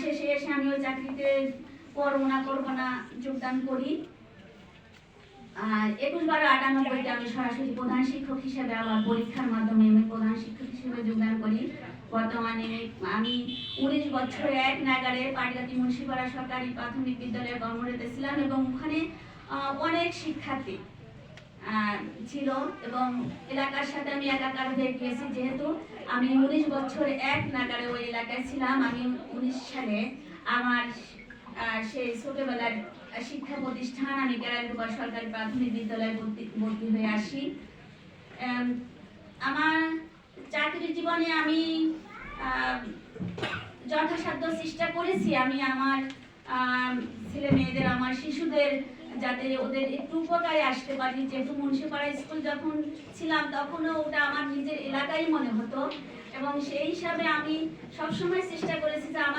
শেষে এসে আমি ওই চাকরিতে করব না করব না যোগদান করি। আর একুশ বারো আটানব্বইতে আমি সরাসরি প্রধান শিক্ষক হিসেবে আমার পরীক্ষার মাধ্যমে আমি প্রধান শিক্ষক হিসেবে যোগদান করি। বর্তমানে আমি উনিশ বছরে এক নাগারে পাটগাতি মুন্সিপাড়া সরকারি প্রাথমিক বিদ্যালয়ে কর্মরত ছিলাম এবং ওখানে অনেক শিক্ষার্থী ছিল এবং এলাকার সাথে আমি একাকার হয়ে গিয়েছি। যেহেতু আমি উনিশ বছর এক নাগারে ওই এলাকায় ছিলাম, আমি উনিশ সালে আমার সেই ছোটবেলার শিক্ষা প্রতিষ্ঠান, আমি কেরানীগঞ্জ সরকারি প্রাথমিক বিদ্যালয়ে ভর্তি ভর্তি হয়ে আসি। আমার চাকরি জীবনে আমি যথাসাধ্য চেষ্টা করেছি। আমি আমার আমার শিশুদের যাতে ওদের একটু উপকারে আসতে পারি। যেহেতু মুন্সিপাড়া স্কুল যখন ছিলাম, তখনও ওটা আমার নিজের এলাকাই মনে হতো। এবং সেই হিসাবে আমি সবসময় চেষ্টা করেছি যে আমার